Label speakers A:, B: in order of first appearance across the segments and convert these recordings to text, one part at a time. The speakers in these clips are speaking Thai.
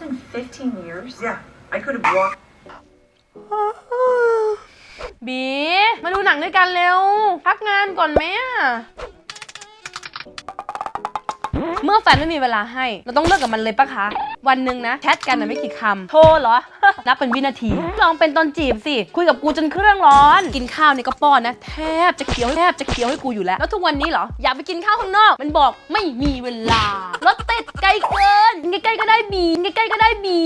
A: been 15 years.
B: Yeah, I could have walked.
C: บี มาดูหนังด้วยกันเร็ว พักงานก่อนไหมอะ เมื่อแฟนไม่มีเวลาให้ เราต้องเลิกกับมันเลยปะคะ วันหนึ่งนะแชทกันนะไม่กี่คำโทรเหรอ นับเป็นวินาที ลองเป็นตอนจีบสิ คุยกับกูจนเครื่องร้อน กินข้าวนี่ก็ป้อนนะ แทบจะเคี้ยวแทบจะเคี้ยวให้กูอยู่แล้ว แล้วทุกวันนี้เหรอ อยากไปกินข้าวข้างนอก มันบอกไม่มีเวลารถติดไกลเกินใกล้ๆก็ได้บีใกล้ๆก็ได้บี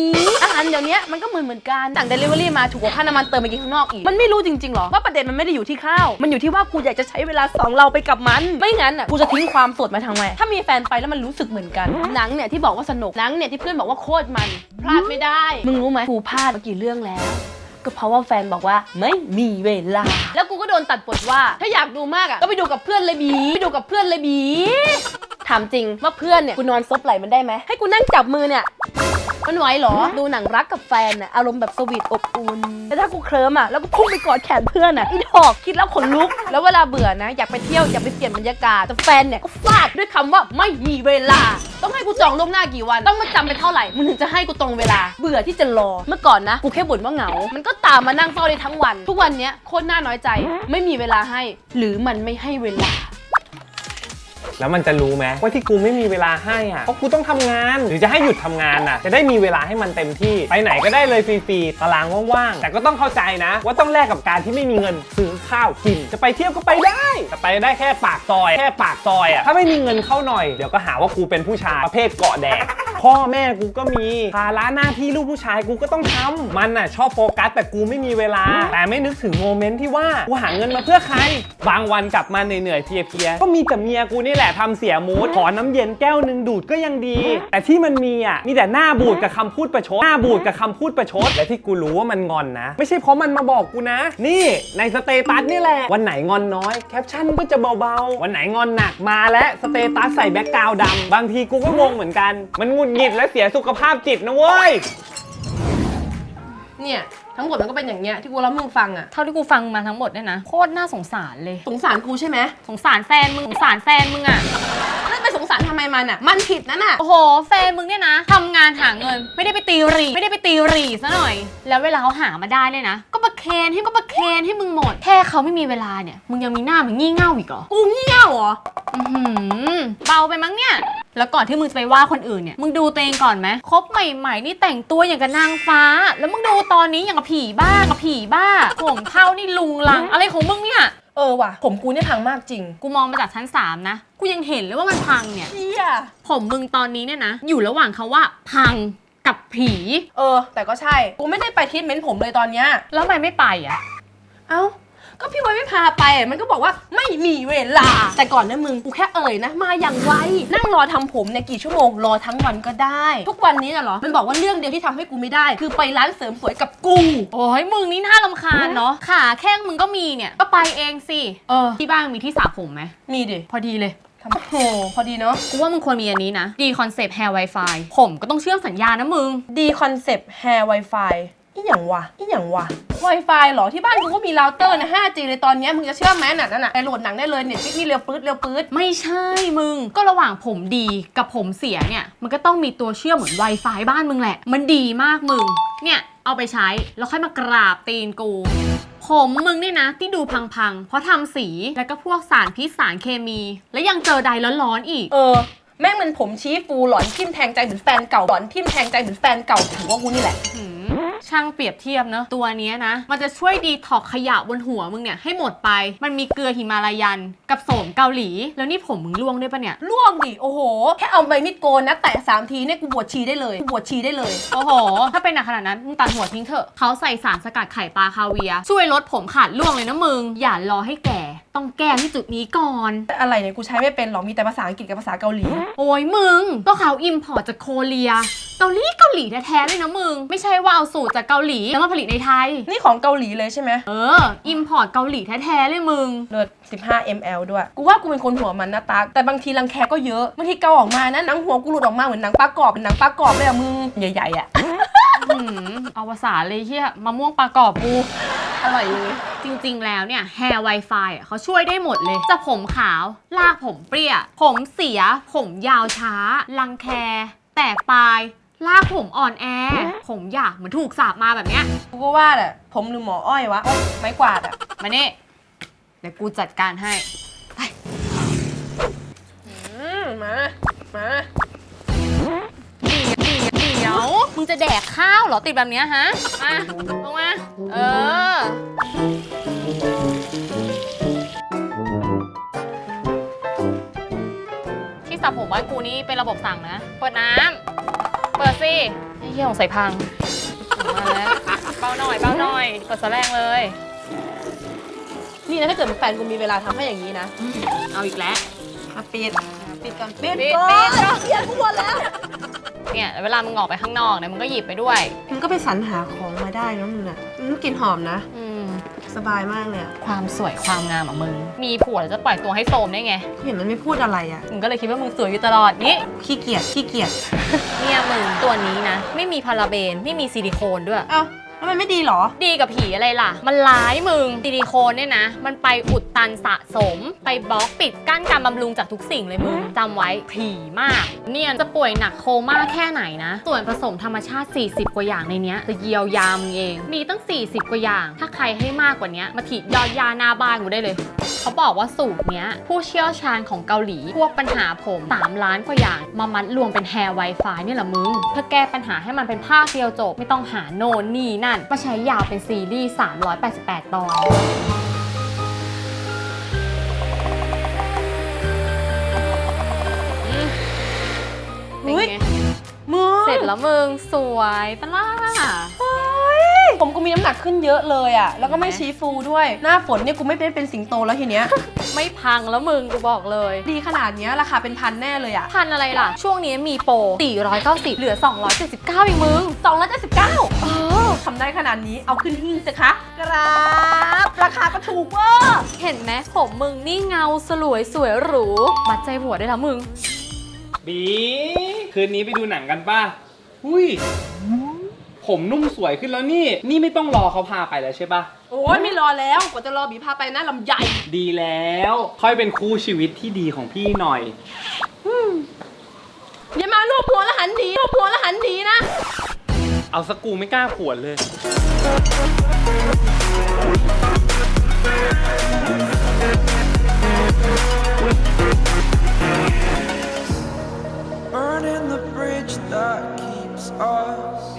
C: อาหารเดี๋ยวนี้มันก็เหมือนเหมือนกันสั่งเดลิเวอรี่มาถูกกว่าค่าน้ำมันเติมไปกินข้างนอกอีก มันไม่รู้จริงๆหรอว่าประเด็นมันไม่ได้อยู่ที่ข้าว มันอยู่ที่ว่ากูอยากจะใช้เวลาสองเราไปกับมัน ไม่งั้นอะกูจะทิ้งความสดมาทางไหนถ้ามีแฟนไปแล้วมันรู้สึกเหมือนกัน หนังเนี่ยที่บอกว่าสนุก หนังเนี่ยที่เพื่อนบอกว่าโคตรมัน พลาดไม่ได้ มึงรู้ไหมกูพลาดมากี่เรื่องแล้วก็เพราะว่าแฟนบอกว่าไม่มีเวลา แล้วกูก็โดนตัดบทว่า ถ้าอยากดูมากอะก็ไปดูกับเพื่อนเลยบีไปดูกับเพื่อนเลยบีถามจริงว่าเพื่อนเนี่ยกูนอนซบไหลมันได้ไหมให้กูนั่งจับมือเนี่ย มันไหวเหรอ ดูหนังรักกับแฟนน่ะอารมณ์แบบสวีทอบอุ่นแต่ถ้ากูเคลิ้มอะแล้วก็พุ่งไปกอดแขนเพื่อนอะอีดอกคิดแล้วขนลุก แล้วเวลาเบื่อนะ อยากไปเที่ยวอยากไปเปลี่ยนบรรยากาศแต่แฟนเนี่ยก็ฟาดด้วยคำว่าไม่มีเวลา ต้องให้กูจองล่วงหน้ากี่วัน ต้องมาจำเป็นเท่าไหร่มึงถึงจะให้กูตรงเวลา เบื่อที่จะรอเมื่อก่อนนะกูแค่บ่นว่าเหงา มันก็ตามมานั่งเฝ้าได้ทั้งวัน ทุกวันเนี้ยโคตรน่าน้อยใจ ไม่มีเวลาให้ หรือมันไม่ให้เวลา
D: แล้วมันจะรู้ไหมว่าที่กูไม่มีเวลาให้อะเพราะกูต้องทำงาน หรือจะให้หยุดทำงานอะ จะได้มีเวลาให้มันเต็มที่ ไปไหนก็ได้เลยฟรีๆ ตารางว่างๆ แต่ก็ต้องเข้าใจนะ ว่าต้องแลกกับการที่ไม่มีเงินซื้อข้าวกิน จะไปเที่ยวก็ไปได้ แต่ไปได้แค่ปากซอย แค่ปากซอยอะ ถ้าไม่มีเงินเข้าหน่อย เดี๋ยวก็หาว่ากูเป็นผู้ชายประเภทเกาะแดด พ่อแม่กูก็มีภาระหน้าที่ลูกผู้ชายกูก็ต้องทำมันน่ะชอบโฟกัสแต่กูไม่มีเวลา แต่ไม่นึกถึงโมเมนต์ที่ว่ากูหาเงินมาเพื่อใคร บางวันกลับมาเหนื่อยๆเพลียๆก็มีแต่เมียกูนี่แหละทำเสียมูดขอน้ำเย็นแก้วหนึ่งดูดก็ยังดี แต่ที่มันมีอะมีแต่หน้าบูดกับคำพูดประชดหน้าบูดกับคำพูดประชดและที่กูรู้ว่ามันงอนนะ ไม่ใช่เพราะมันมาบอกกูนะ นี่ในสเตตัสนี่แหละวันไหนงอนน้อยแคปชั่นก็จะเบาๆวันไหนงอนหนักมาและสเตตัสใส่แบ็กกราวด์ดำบางทีกูก็งงเหมือนกันมันงุดหงิดและเสียสุขภาพจิตนะเว้ย
C: เนี่ย ทั้งหมดมันก็เป็นอย่างเงี้ยที่กูเล่าให้มึงฟังอะ
E: เท่าที่กูฟังมาทั้งหมดเนี่ยนะโคตรน่าสงสารเลย
C: สงสารกูใช่ไหม
E: สงสารแฟนมึงสงสารแฟนมึงอะ
C: แล้วไปสงสารทำไมมันอะมันผิดนั่นน่ะ
E: โอ้โหแฟนมึงเนี่ยนะทำงานหาเงิน ไม่ได้ไปตีหรีไม่ได้ไปตีหรีซะหน่อย แล้วเวลาเขาหามาได้เลยนะ ก็ประเคนให้ก็ประเคนให้มึงหมดแค่เขาไม่มีเวลาเนี่ยมึงยังมีหน้ามึงงี่เง่าอีกเหรอ
C: กูเงี้ยวเหรอ
E: อือหือเบาไปมั้งเนี่ย แล้วก่อนที่มึงจะไปว่าคนอื่นเนี่ย มึงดูตัวเองก่อนไหมคบใหม่ๆนี่แต่งตัวอย่างกับนางฟ้า แล้วมึงดูตอนนี้อย่างกับผีบ้ากับผีบ้า ผมเท่านี่ลุงลัง อะไรของมึงเนี่ย
C: เออว่ะ ผมกูเนี่ยพังมากจริง
E: กูมองมาจากชั้น3นะ กูยังเห็นเลยว่ามันพังเนี่ย
C: เฮีย
E: ผมมึงตอนนี้เนี่ยนะ อยู่ระหว่างคาว่าพังกับผี
C: เออ แต่ก็ใช่ กูไม่ได้ไปทรีทเมนต์ผมเลยตอนเนี้ย
E: แล้วทำไมไม่ไปอะ
C: เอ้า ก็พี่ไว้ไม่พาไปมันก็บอกว่าไม่มีเวลา แต่ก่อนนะมึงกูแค่เอ่ยนะ มาอย่างไวนั่งรอทำผมเนี่ยกี่ชั่วโมงรอทั้งวันก็ได้ ทุกวันนี้น่ะเหรอมันบอกว่าเรื่องเดียวที่ทำให้กูไม่ได้ คือไปร้านเสริมสวยกับกู
E: โอ้ยมึงนี่น่ารำคาญเนาะขาแข้งมึงก็มีเนี่ย ก็ไปเองสิ
C: เออ
E: ที่บ้านมีที่สระผมไหม
C: มีดิ
E: พอดีเลย
C: ทำโอ้โหพอดีเนาะ
E: กูว่ามึงควรมีอันนี้นะ ดีคอนเซปต์ Hair Wi-Fi ผมก็ต้องเชื่อมสัญญาณนะมึง
C: ดีคอนเซปต์ Hair Wi-Fi อีหยังวะอีหยังวะ Wi-Fi เหรอที่บ้านกูก็มีเราเตอร์นะ 5G เลยตอนเนี้ยมึงจะเชื่อไหมน่ะนั่นน่ะไปโหลดหนังได้เลยเน็ตฟิกนี่เร็วปื๊ดเร็วปื๊ด
E: ไม่ใช่มึง ก็ระหว่างผมดีกับผมเสียเนี่ย มันก็ต้องมีตัวเชื่อมเหมือน Wi-Fi บ้านมึงแหละ มันดีมากมึง เนี่ย เอาไปใช้ แล้วค่อยมากราบตีนกู ผมมึงเนี่ยนะ ที่ดูพังๆ เพราะทำสีแล้วก็พวกสารพิษสารเคมี แล้วยังเจอใดร้อนๆอีก
C: เออ แม่งมันผมชี้ฟูหลอนทิ่มแทงใจเหมือนแฟนเก่าหลอนทิ่มแทงใจเหมือนแฟนเก่าถือว่ากูนี่แหละ
E: หืม ช่างเปรียบเทียบเนอะตัวเนี้ยนะ มันจะช่วยดีท็อกขยะบนหัวมึงเนี่ยให้หมดไป มันมีเกลือหิมาลายัน กับโสมเกาหลี แล้วนี่ผมมึงร่วงด้วยปะเนี่ย
C: ล่วงดิ โอ้โห แค่เอาใบมีดโกนนะ แตะสามทีเนี่ยกูบวชชีได้เลยกูบวชชีได้เลย
E: โอ้โห ถ้าเป็นหนักขนาดนั้นมึงตัดหัวทิ้งเถอะเขาใส่สารสกัดไข่ปลาคาเวียร์ช่วยลดผมขาดร่วงเลยนะมึง อย่ารอให้แก่ ต้องแก้ที่จุดนี้ก่อน
C: แต่อะไรเนี่ยกูใช้ไม่เป็นหรอกมีแต่ภาษาอังกฤษกับภาษาเกาหลี
E: โอ้ยมึง ก็เขาอิมพอร์ตจากโคเรีย เกาหลีเกาหลีแท้ๆเลยนะมึง ไม่ใช่ว่าเอาสูตรจากเกาหลีแล้วมาผลิตในไทย
C: นี่ของเกาหลีเลยใช่ไหม
E: เออ อิมพอร์ตเกาหลีแท้ๆเลยมึง
C: เลิศ15 ml ด้วย กูว่ากูเป็นคนหัวมันนะตักแต่บางทีรังแคก็เยอะ บางทีเกาออกมานะหนังหัวกูหลุดออกมาเหมือนหนังปลากรอบเป็นหนังปลากรอบเลยอะมึง ใหญ่ๆอะ
E: หืมเอาภาษาเลยเฮียมะม่วงปลากรอบกู
C: อร่อยเลย
E: จริงๆ แล้วเนี่ย Hair Wi-Fi อะเขาช่วยได้หมดเลย จะผมขาว ลากผมเปรี้ย ผมเสีย ผมยาวช้า รังแค แตกปลาย ลากผมอ่อนแอ ผมอยากเหมือนถูกสาบมาแบบเนี้ย
C: กูก็ว่าแหละผมหรือหมออ้อยวะโอ๊ยไม้กวาดอะ
E: มานี่ เดี๋ยวกูจัดการให้
C: อืมมา มา
E: มึงจะแดกข้าวเหรอติดแบบเนี้ยฮะมาลงมา เออ ที่สระผมบ้านกูนี่เป็นระบบสั่งนะ เปิดน้ำ เปิดสิไอ้เหี้ยของใส่พัง มาแล้ว เบาหน่อย เบาหน่อยเปิดสแรงเลย
C: นี่นะถ้าเกิดแฟนกูมีเวลาทำให้อย่างนี้นะ
E: เอาอีกแล้ว
C: มาปิด ปิดก่อนปิด
E: ปิด
C: ก่อน
E: ปิดก่อน
C: เขียนกูหมดแล้ว
E: เนี่ยเวลามึงออกไปข้างนอกเนี่ยมึงก็หยิบไปด้วย
C: มึงก็ไปสรรหาของมาได้นะมึงอะมึงกลินหอมนะ
E: อืม
C: สบายมากเลยอะ
E: ความสวยความงามอะมึง มีผัวแล้วจะปล่อยตัวให้โสมได้ไง
C: กูเห็นมันไม่พูดอะไรอะ
E: มึงก็เลยคิดว่ามึงสวยอยู่ตลอดนี้
C: ขี้เกียจขี้เกียจ
E: เนี่ยมึงตัวนี้นะ ไม่มีพาราเบนไม่มีซิลิโคนด้วย
C: เอ้า แล้วมันไม่ดีเหรอ
E: ดีกับผีอะไรล่ะ มันร้ายมึงซิลิโคนเนี่ยนะ มันไปอุดตันสะสม ไปบล็อกปิดกั้นการบำรุงจากทุกสิ่งเลยมึงจำไว้ผีมาก เนี่ยจะป่วยหนักโคม่าแค่ไหนนะ ส่วนผสมธรรมชาติ 40 กว่าอย่างในเนี้ยจะเยียวยามึงเอง มีตั้ง 40 กว่าอย่าง ถ้าใครให้มากกว่านี้มาถีบยอดยาหน้าบ้านกูได้เลย เขาบอกว่าสูตรเนี้ย ผู้เชี่ยวชาญของเกาหลี พวกปัญหาผม 3 ล้านกว่าอย่าง มามัดรวมเป็นแฮร์ไวไฟเนี่ยแหละมึง เพื่อแก้ปัญหาให้มันเป็นภาคเดียวจบ ไม่ต้องหาโน่นนี่นั่นมาใช้ยาวเป็นซีรีส์ 388 ตอนเป็น
C: อุ๊ย
E: ไง
C: มึง
E: เสร็จแล้วมึงสวยปะล่ะ
C: ผมกูมีน้ำหนักขึ้นเยอะเลยอะแล้วก็ไม่
E: เห็นไหม
C: ชี้ฟูด้วย หน้าฝนเนี่ยกูไม่เป็นเป็นสิงโตแล้วทีเนี้ย
E: ไม่พังแล้วมึงกูบอกเลย
C: ดีขนาดเนี้ยราคาเป็นพันแน่เลยอะ
E: พันอะไรล่ะ ช่วงนี้มีโปร 490 เหลือ 279เองมึง
C: สองร้อยเจ็ดสิบเก้าเออทำได้ขนาดนี้เอาขึ้นหิ้งสิคะ กราบราคาก็ถูกเวอร์
E: เห็นไหมผมมึงนี่เงาสลวยสวยหรูมัดใจหัวได้แล้วมึง
D: บี คืนนี้ไปดูหนังกันป่ะ อุ้ย ผมนุ่มสวยขึ้นแล้วนี่นี่ไม่ต้องรอเขาพาไปแล้วใช่ปะ
C: โอ้ยไม่รอแล้วกว่าจะรอบีพาไปนะลำใหญ่
D: ดีแล้ว ค่อยเป็นคู่ชีวิตที่ดีของพี่หน่อย
C: อย่ามาลูบหัวแล้วหันหนีลูบหัวแล้วหันหนีนะ
D: เอาสกกูไม่กล้าขวนเลย
C: burning the bridge that keeps us